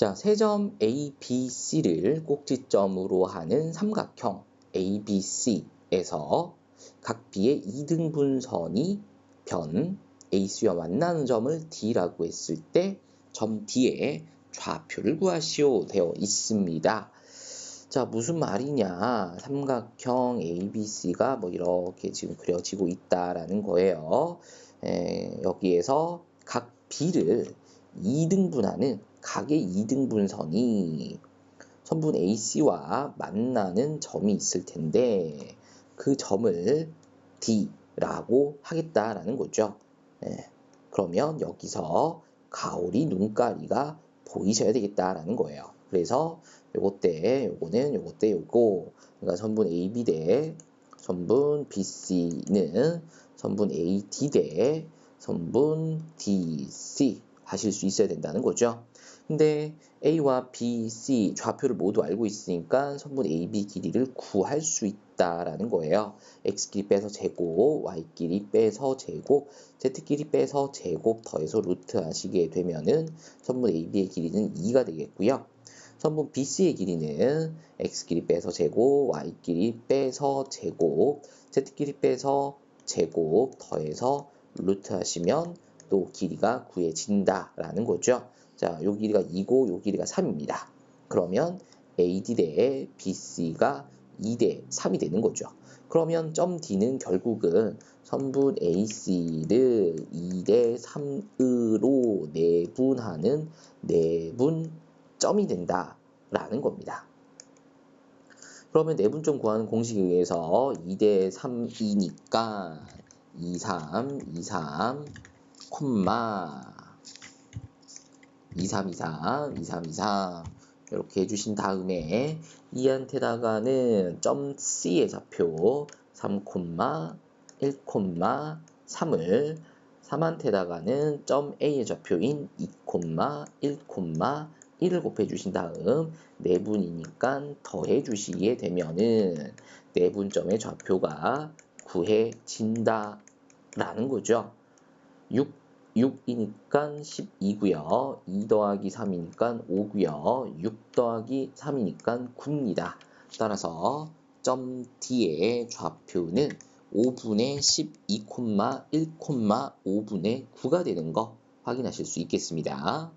자, 세 점 A, B, C를 꼭지점으로 하는 삼각형 A, B, C에서 각 B의 2등분선이 변 AC와 만나는 점을 D라고 했을 때 점 D의 좌표를 구하시오 되어 있습니다. 자, 무슨 말이냐? 삼각형 ABC가 뭐 이렇게 지금 그려지고 있다라는 거예요. 에, 여기에서 각 B를 2등분하는 각의 2등분선이 선분 AC와 만나는 점이 있을 텐데 그 점을 D라고 하겠다라는 거죠. 예, 그러면 여기서 가오리 눈가리가 보이셔야 되겠다라는 거예요. 그래서 요거 때 요거는 요거 때 요거 그러니까 선분 AB 대 선분 BC는 선분 AD 대 선분 DC 하실 수 있어야 된다는 거죠. 근데 A와 B, C 좌표를 모두 알고 있으니까 선분 AB 길이를 구할 수 있다라는 거예요. X 길이 빼서 제곱, Y 길이 빼서 제곱, Z 길이 빼서 제곱 더해서 루트 하시게 되면은 선분 AB의 길이는 2가 되겠고요. 선분 BC의 길이는 X 길이 빼서 제곱, Y 길이 빼서 제곱, Z 길이 빼서 제곱 더해서 루트 하시면 또 길이가 구해진다라는 거죠. 자, 요 길이가 2고 요 길이가 3입니다. 그러면 AD 대 BC가 2대 3이 되는 거죠. 그러면 점 D는 결국은 선분 AC를 2대 3으로 내분하는 내분 점이 된다라는 겁니다. 그러면 내분점 구하는 공식에 의해서 2대 3이니까 2, 3, 2, 3, 콤마. 2323, 2323 이렇게 해주신 다음에 이한테다가는 점 C의 좌표. 3, 1, 3을. 3한테다가는 점 A의 좌표인 2, 1, 1을 곱해주신 다음 내분이니까 더해주시게 되면은 내분점의 좌표가 구해진다 라는 거죠. 6 6이니까 12고요. 2 더하기 3이니까 5고요. 6 더하기 3이니까 9입니다. 따라서 점 D의 좌표는 5분의 12,1,5분의 9가 되는 거 확인하실 수 있겠습니다.